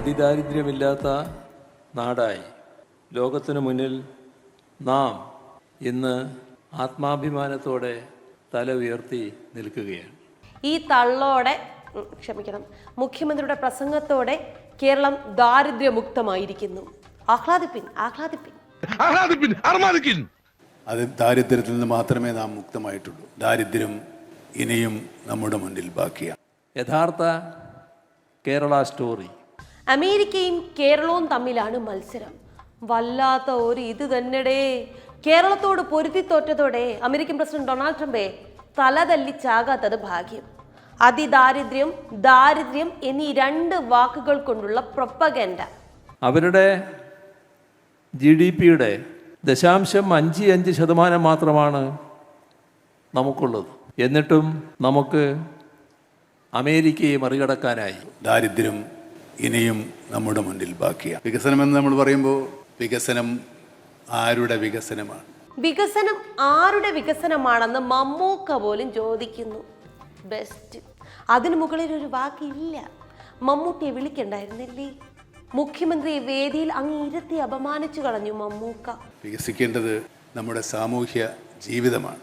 അതിദാരിദ്ര്യമില്ലാത്ത നാടായി. ലോകത്തിനു മുന്നിൽ നാം ഇന്ന് ആത്മാഭിമാനത്തോടെ തല ഉയർത്തി നിൽക്കുകയാണ്. ഈ തള്ളോടെ ക്ഷമിക്കണം മുഖ്യമന്ത്രിയുടെ പ്രസംഗത്തോടെ കേരളം ദാരിദ്ര്യമുക്തമായിരിക്കുന്നു. ആഹ്ലാദിപ്പിൻ ആഹ്ലാദിപ്പിൻ. ആഹ്ലാദിപ്പിൻ അർമാദിക്കിൻ. അത് ദാരിദ്ര്യത്തിൽ നിന്ന് മാത്രമേ നാം മുക്തമായിട്ടുള്ളൂ. ദാരിദ്ര്യം ഇനിയും നമ്മുടെ മുന്നിൽ ബാക്കിയാണ്. യഥാർത്ഥ കേരള സ്റ്റോറി അമേരിക്കയും കേരളവും തമ്മിലാണ് മത്സരം. വല്ലാത്ത ഒരു ഇത് തന്നെടേ. കേരളത്തോട് പൊരുത്തി തോറ്റതോടെ അമേരിക്കൻ പ്രസിഡന്റ് ഡൊണാൾഡ് ട്രംപെ തലതല്ലിച്ചാകാത്തത് ഭാഗ്യം. അതിദാരിദ്ര്യം ദാരിദ്ര്യം എന്നീ രണ്ട് വാക്കുകൾ കൊണ്ടുള്ള പ്രൊപ്പഗൻഡ. അവരുടെ ജി ഡി പിയുടെ ദശാംശം അഞ്ച് അഞ്ച് ശതമാനം മാത്രമാണ് നമുക്കുള്ളത്. എന്നിട്ടും നമുക്ക് അമേരിക്കയെ മറികടക്കാനായി ദാരിദ്ര്യം ഇനിയും നമ്മുടെ മുന്നിൽ ബാക്കിയാണ് വികസനം എന്ന് നമ്മൾ പറയുമ്പോൾ വികസനം ആരുടെ വികസനമാണ്? വികസനം ആരുടെ വികസനമാണെന്ന് മമ്മൂക്ക പോലും ചോദിക്കുന്നു. ബെസ്റ്റ് അതിനു മുകളിൽ ഒരു വാക്കില്ല. മമ്മൂട്ടിയെ വിളിക്കണ്ടായിരുന്നില്ലേ? മുഖ്യമന്ത്രി വേദിയിൽ അങ്ങ് ഇരുത്തി അപമാനിച്ചു കളഞ്ഞു മമ്മൂക്ക. വികസിക്കേണ്ടത് നമ്മുടെ സാമൂഹ്യ ജീവിതമാണ്.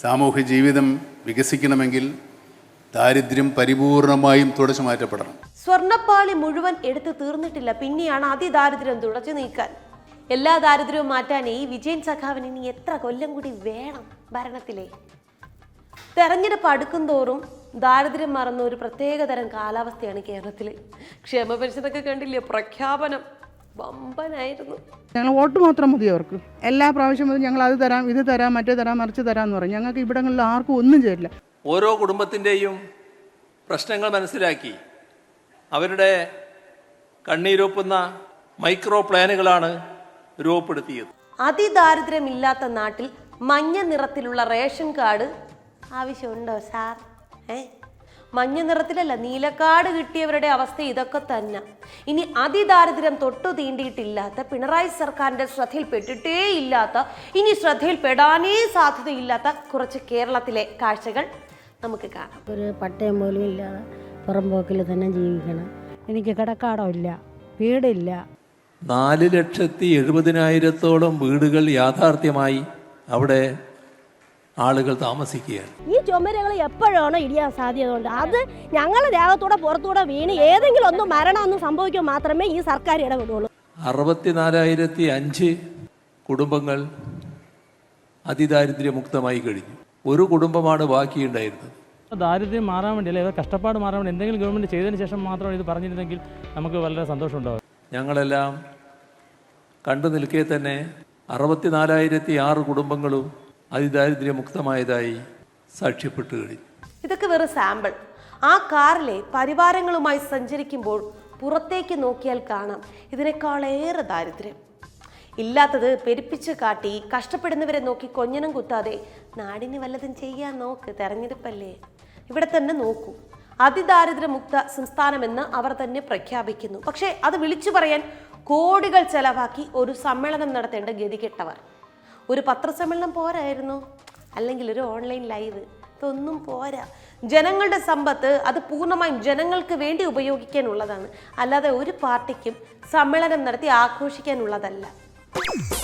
സാമൂഹ്യ ജീവിതം വികസിക്കണമെങ്കിൽ ദാരിദ്ര്യം പരിപൂർണമായും തുടച്ചു മാറ്റപ്പെടണം. സ്വർണപ്പാളി മുഴുവൻ എടുത്തു തീർന്നിട്ടില്ല. പിന്നെയാണ് അതിദാരിദ്ര്യം തുടച്ചു നീക്കാൻ. എല്ലാ ദാരിദ്ര്യവും മാറ്റാൻ ഈ വിജയൻ സഖാവിന് ഇനി എത്ര കൊല്ലം കൂടി വേണം ഭരണത്തിലെ? തെരഞ്ഞെടുപ്പ് അടുക്കുംതോറും ദാരിദ്ര്യം മറന്ന ഒരു പ്രത്യേക തരം കാലാവസ്ഥയാണ് കേരളത്തിൽ ക്ഷേമപരിഷത്തൊക്കെ കണ്ടില്ലേ? പ്രഖ്യാപനം. വമ്പനായിരുന്നു. ഞങ്ങൾ വോട്ട് മാത്രം മതി അവർക്ക്. എല്ലാ പ്രാവശ്യം മുതൽ ഞങ്ങൾ അത് തരാം ഇത് തരാം മറ്റേ തരാം മറിച്ച് തരാം എന്ന് പറയും ഞങ്ങൾക്ക് ഇവിടങ്ങളിൽ ആർക്കും ഒന്നും ചേരില്ല. ഓരോ കുടുംബത്തിന്റെയും പ്രശ്നങ്ങൾ മനസ്സിലാക്കി. അവരുടെ കണ്ണീരൊപ്പുന്ന മൈക്രോ പ്ലാനുകളാണ് രൂപപ്പെടുത്തിയത്. അതിദാരിദ്ര്യമില്ലാത്ത നാട്ടിൽ മഞ്ഞ നിറത്തിലുള്ള റേഷൻ കാർഡ് ആവശ്യമുണ്ടോ സാർ? ഏ? മഞ്ഞ നിറത്തിലല്ല നീലക്കാട് കിട്ടിയവരുടെ അവസ്ഥ ഇതൊക്കെ തന്നെ. ഇനി അതിദാരിദ്ര്യം തൊട്ടു തീണ്ടിയിട്ടില്ലാത്ത പിണറായി സർക്കാരിന്റെ ശ്രദ്ധയിൽപ്പെട്ടിട്ടേ ഇല്ലാത്ത ഇനി ശ്രദ്ധയിൽപ്പെടാനേ സാധ്യതയില്ലാത്ത കുറച്ച് കേരളത്തിലെ കാഴ്ചകൾ നമുക്ക് കാണാം. ഒരു പട്ടയം പോലും ഇല്ലാതെ പുറംപോക്കിൽ തന്നെ ജീവിക്കണം. എനിക്ക് കിടക്കാടമില്ല വീടില്ല. നാല് ലക്ഷത്തി എഴുപതിനായിരത്തോളം വീടുകൾ യാഥാർത്ഥ്യമായി അവിടെ ആളുകൾ താമസിക്കുകയാണ്. ഈ ചുമരുകൾ എപ്പോഴാണോ ഇടിയാൻ സാധ്യതയുണ്ട്? അത് ഞങ്ങൾ ദേഹത്തൂടെ പുറത്തൂടെ വീണ് ഏതെങ്കിലും ഒന്ന് മരണമൊന്നും സംഭവിക്കുക മാത്രമേ ഈ സർക്കാർ ഇടപെടുള്ളൂ അറുപത്തിനാലായിരത്തി അഞ്ച് കുടുംബങ്ങൾ അതിദാരിദ്ര്യമുക്തമായി കഴിഞ്ഞു. ഒരു കുടുംബമാണ് ബാക്കിയുണ്ടായിരുന്നത്. ദാരിദ്ര്യം മാറാൻ വേണ്ടി അല്ലെങ്കിൽ ഇവർ കഷ്ടപ്പാട് മാറാൻ വേണ്ടി എന്തെങ്കിലും ഗവൺമെന്റ് ചെയ്തതിന് ശേഷം മാത്രം ഇത് പറഞ്ഞിരുന്നെങ്കിൽ നമുക്ക് വളരെ സന്തോഷമുണ്ടാകും ഞങ്ങളെല്ലാം കണ്ടു നിൽക്കെ തന്നെ അറുപത്തിനാലായിരത്തി ആറ് കുടുംബങ്ങളും അതിദാരിദ്ര്യമുക്തമായതായി സാക്ഷ്യപ്പെട്ടു കഴിഞ്ഞു. ഇതൊക്കെ വെറും സാമ്പിൾ. ആ കാറിലെ പരിവാരങ്ങളുമായി സഞ്ചരിക്കുമ്പോൾ പുറത്തേക്ക് നോക്കിയാൽ കാണാം. ഇതിനേക്കാളേറെ ദാരിദ്ര്യം. ഇല്ലാത്തത് പെരുപ്പിച്ച് കാട്ടി കഷ്ടപ്പെടുന്നവരെ നോക്കി കൊഞ്ഞനം കുത്താതെ നാടിന് വല്ലതും ചെയ്യാൻ നോക്ക് തെരഞ്ഞെടുപ്പല്ലേ? ഇവിടെ തന്നെ നോക്കൂ. അതിദാരിദ്ര്യമുക്ത സംസ്ഥാനമെന്ന് അവർ തന്നെ പ്രഖ്യാപിക്കുന്നു. പക്ഷേ അത് വിളിച്ചു പറയാൻ കോടികൾ ചെലവാക്കി ഒരു സമ്മേളനം നടത്തേണ്ട ഗതികെട്ടവർ. ഒരു പത്രസമ്മേളനം പോരായിരുന്നു? അല്ലെങ്കിൽ ഒരു ഓൺലൈൻ ലൈവ്? ഇതൊന്നും പോരാ. ജനങ്ങളുടെ സമ്പത്ത് അത് പൂർണമായും ജനങ്ങൾക്ക് വേണ്ടി ഉപയോഗിക്കാനുള്ളതാണ്. അല്ലാതെ ഒരു പാർട്ടിക്കും സമ്മേളനം നടത്തി ആഘോഷിക്കാനുള്ളതല്ല. Boom!